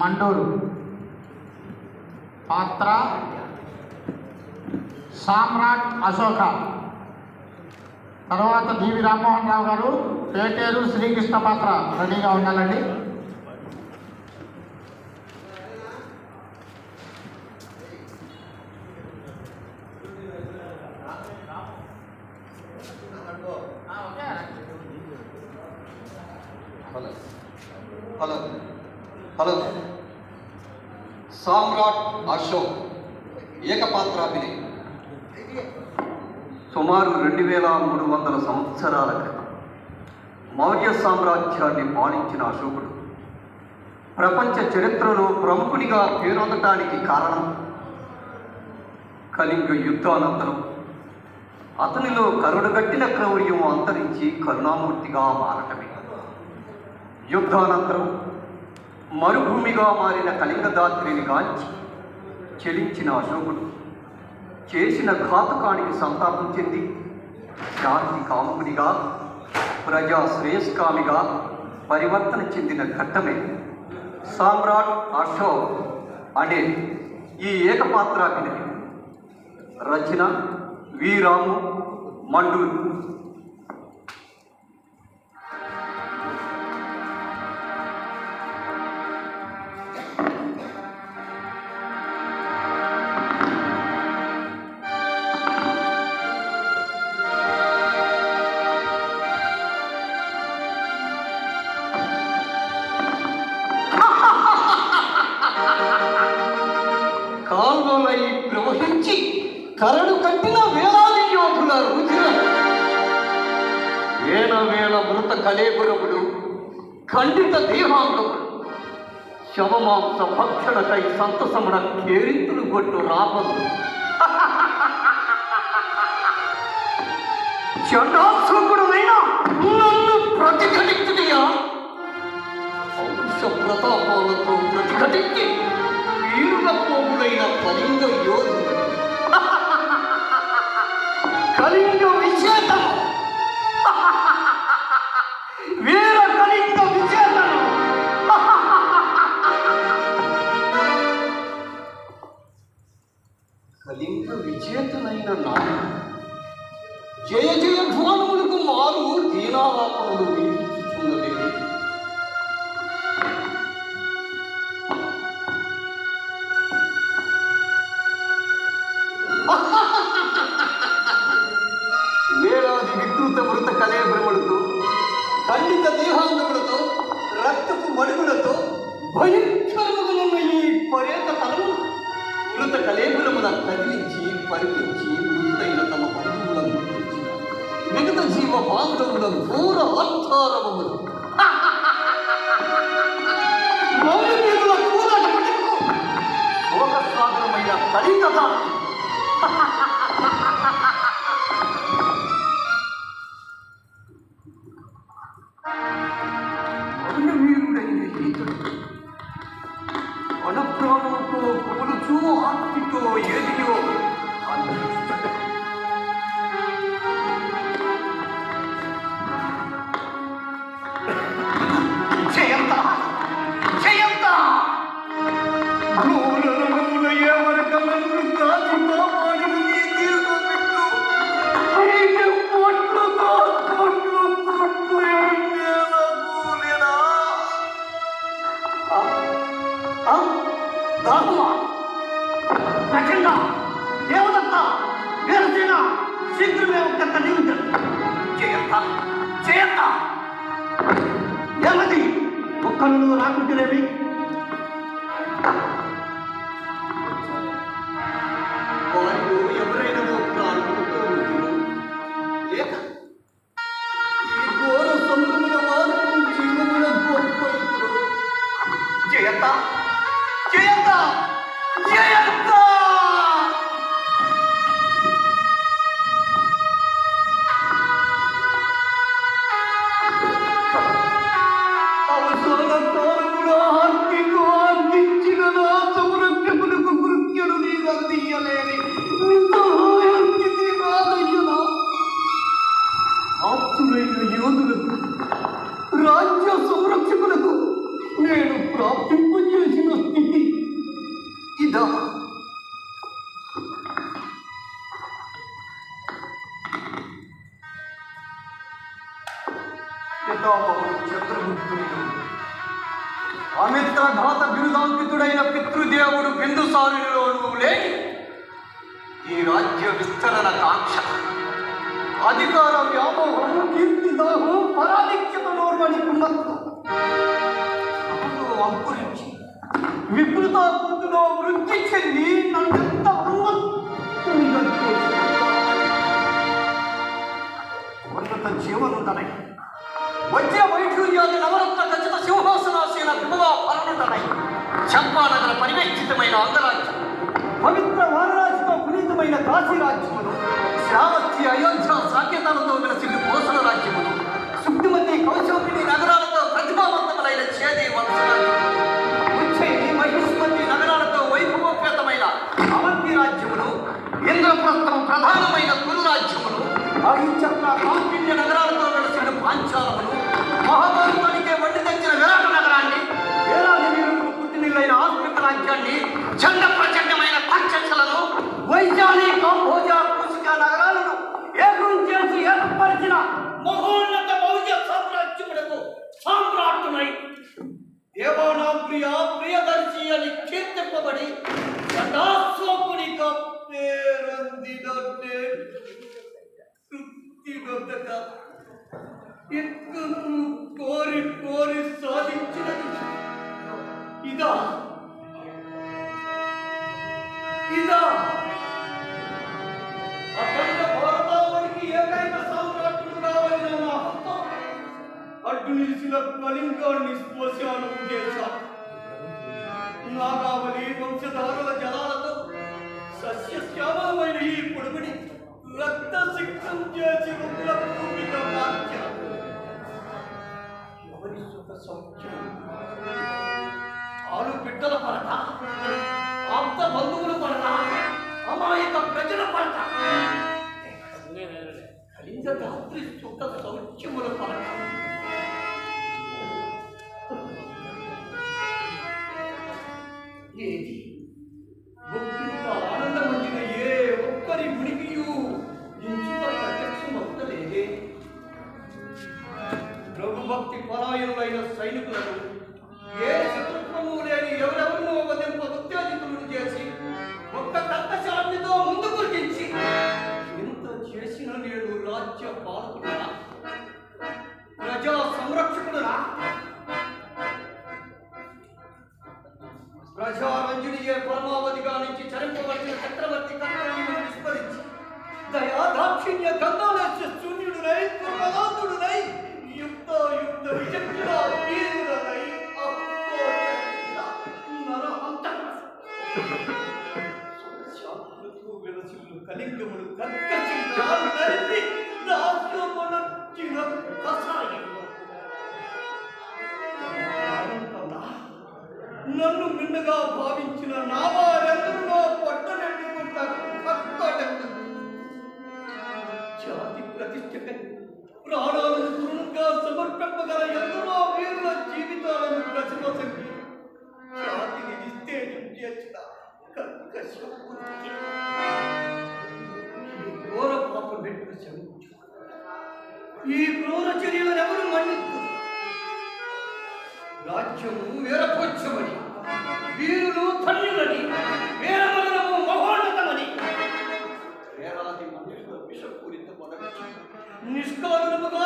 మండూరు పాత్ర సామ్రాట్ అశోక. తర్వాత డివి రామ్మోహన్ రావు గారు పేటేరు శ్రీకృష్ణ పాత్ర. రెడీగా ఉండాలండి. Hello. Hello. Hello Samrat Ashok ఏకపాత్రాభిని సుమారు రెండు వేల మూడు వందల సంవత్సరాల క్రితం మౌర్య సామ్రాజ్యాన్ని పాలించిన అశోకుడు ప్రపంచ చరిత్రలో ప్రముఖునిగా పేరొందటానికి కారణం కళింగ యుద్ధానంతరం. అతనిలో కరుడుగట్టిన క్రౌర్యం అంతరించి కరుణామూర్తిగా మారటమే. యుద్ధానంతరం మరుభూమిగా మారిన కళింగదాత్రిని గాంచి చెలించిన అశోకుడు. చేసిన ఘాతకానికి సంతాపం చెంది శాంతి కాముకునిగా ప్రజా శ్రేయస్కామిగా పరివర్తన చెందిన ఘట్టమే సామ్రాట్ అశోక్ అనే ఈ ఏకపాత్రాభినయం. రచన వీరాము మండూరు. కాల్వలై ప్రవహించి కరడు కట్టిన వేలాది యోధుల రుచిన వేల వేల మృత కలేపురములు ఖండిత దేహాంగములు శవమాంస భక్షణకై సంతసమున కేరింతులు కొట్టు రాపదు చండాసుకుడు విజేతనైన జయ జయ ధ్వానములకు మారు దీనావాపములు వినిపించుచున్నదేవి వేలాది వికృత మృత కలేబ్రములతో ఖండిత దేహాంగములతో రక్తపు మడుగులతో భయంకరముగా ఈ పర్యట తలము మృత కలేబులమున కదిలించి పరికించి జీవ బాంధవుల ఘోర అర్థారములు మౌలికీయుల కూలట పట్టుకు porque de mí చరిత్ర ఘాత బిరుదాంకితుడైన పితృదేవుడు బిందుసారులోనూ లేని ఈ రాజ్య విస్తరణ కాంక్ష. అధికార వ్యామోహము కీర్తి దాహం పరాధిక్యత నోర్వని పుణ్యత్వం నాలో అంకురించి వికృతాకృతిలో వృద్ధి చెంది నన్నెంత ఉన్నత జీవనం తనకి వచ్చే వైఢూర్యాన్ని నవరత్న సింహాసనాసీన విభవా ఫలనుండనై చంపానగర పరివేక్షితమైన అంగరాజ్యం. పవిత్ర వారణాసితో పునీతమైన కాశీ రాజ్యములు శ్రావస్తి అయోధ్య సాకేతాలతో వెలసిన కోసల రాజ్యములు శుద్ధిమతి కౌశంబిని నగరాలతో ప్రతిభావంతములైన చేది వంశరాజ్యములు మహిష్మతి నగరాలతో వైభవోపేతమైన అవంతి రాజ్యములు ఇంద్రప్రస్థం ప్రధానమైన కురు రాజ్యములు అహించక్ర కాంపిణ్య నగరాలు తృప్తినొందక ఎక్కువ కోరి కోరి సాధించినది ఇదా ఇదా అఖండ భారతావనికి ఏకైక సామ్రాజ్యుడు కావాలని నా హస్తం అడ్డు నిలిచిన కళింగాన్ని శ్మశానం చేశాను నాకు సిక్తం చేసి ఎవరి సుఖ సౌఖ్యం? ఆలు బిడ్డల పరట ఆప్త బంధువుల పరట అమాయక ప్రజల పరట కలింగ రాత్రి సుఖ సౌఖ్యముల పరట రాజ్య పాలకుడునా ప్రజా సంరక్షకుడురా ప్రజారంజునియే పరమావధిగా నుంచి చరింపవలసిన చక్రవర్తి కర్తవ్యమును విస్మరించి దయా దాక్షిణ్య గంగాలేశ శూన్యుడునై దుర్మదాంతుడునై యుక్త యుక్త విచక్షణ వీరుడనై కలింగములు కర్కశిల్లాలు నరిపి నన్ను మిన్నగా భావించిన నా వారెందరిలో పట్టనెట్టుకుంటారు జాతి ప్రతిష్టకై ప్రాణాలను దృఢంగా సమర్పింపగల ఎందరో వీరుల జీవితాలను ప్రతిమసంగి జాతిని నిస్తేజం చేసిన కర్కశపుత్రి. ఈ క్రూర చర్యలను ఎవరు మన్నిస్తారు రాజ్యము వీరపోచ్చమని వీరులు ధన్యులని వీరమరణము మహోన్నతమని. వేలాది విషపూరిత నిష్కారణముగా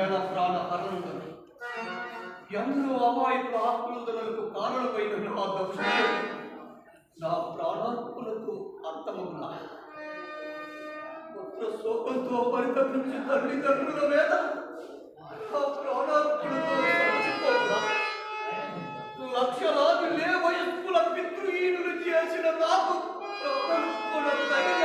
వేల వేల ప్రాణ హరణులను ఎందరో అమాయకుల ఆత్మీయులకు కారణమైన నా దౌష్ట్యం నా ప్రాణాత్మలకు అంతమున్నా పుత్ర శోకంతో పరితపించి తల్లిదండ్రుల వేద నా ప్రాణాత్మలతో లక్షలాది లే వయస్కుల పితృహీనులు చేసిన నాకు ప్రాణాత్మల తగిన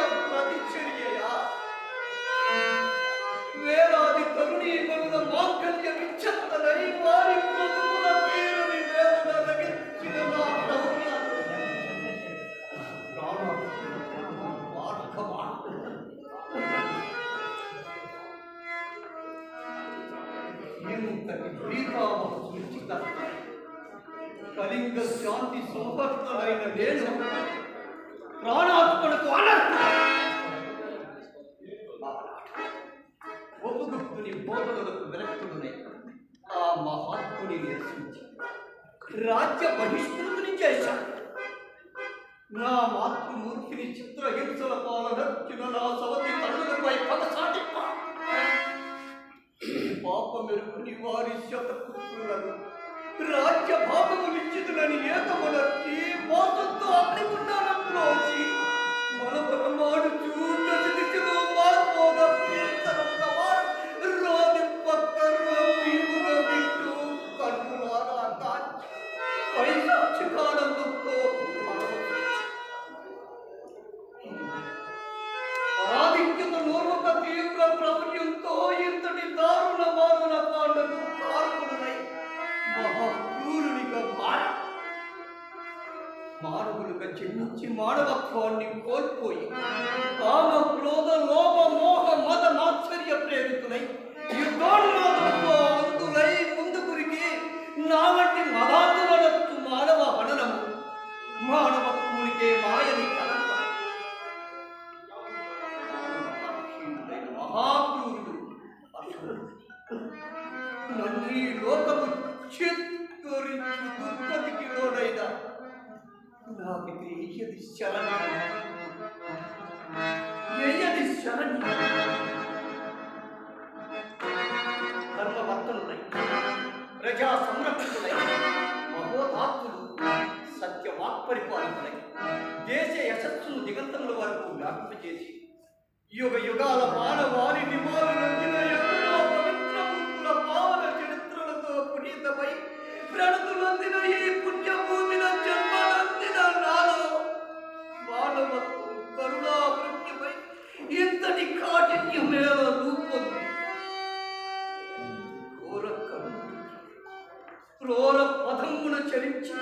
రాజ్య బహిష్కృతిని చేశాడు నా మాతృమూర్తిని చిత్రహింసల పాలనర్చిన నా సవతి తల్లులపై పదసాటి పాప పాపమెరుగుని వారి శతపుత్రులను రాజ్య భాగములిచ్చితులని ఏకమనర్చి మోసంతో మానవులుగా జన్మించి మానవత్వాన్ని కోల్పోయి కామ క్రోధ లోభ మోహ మద మాత్సర్య ప్రేరితులై యుద్ధోన్మాదంతో అందులై ముందుకురికి నా వంటి మదాంతులనొచ్చు మానవ హననము మానవత్వమునికే మాయని మహాపురుడు నన్ను లోకము చిత్తరించి దుర్గతికి లోనైన నాకు ఎయ్యది ధర్మవర్తనులై ప్రజా సంరక్షకులై సత్య వాక్పరిపాలకులై దేశ యశస్సును దిగంతముల వరకు వ్యాపింపచేసి యుగ యుగాల మానవాళి నివారణిన పావన చరిత్రలతో పునీతమై ప్రణతులందిన ఈ పుణ్యభూమిన జన్మనందిన మానవత్వం కరుణావృత్యమై ఇంతటి కాఠిన్యమేల రూపొంది. ఘోర కరుణ క్రోర పదమున చరించి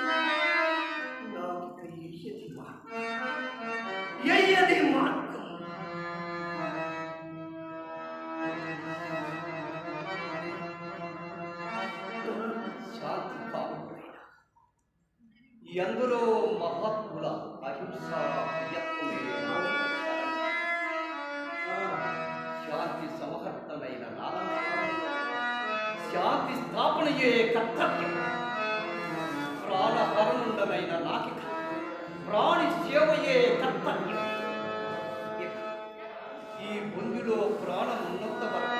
శాంతి స్థాపనయే కర్తవ్యం. ప్రాణహరణుండమైన నాకిక ప్రాణి సేవయే కర్తవ్యం. ఈ బొందిలో ప్రాణం ఉన్నంత వరకు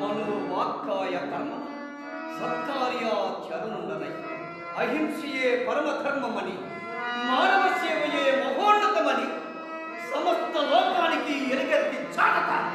మనో వాక్కాయ కర్మ సత్కార్యాచరణుండనై అహింసయే పరమధర్మమని మానవ సేవయే మహోన్నతమని సమస్త లోకానికి ఎలుగెత్తి చాటతారు.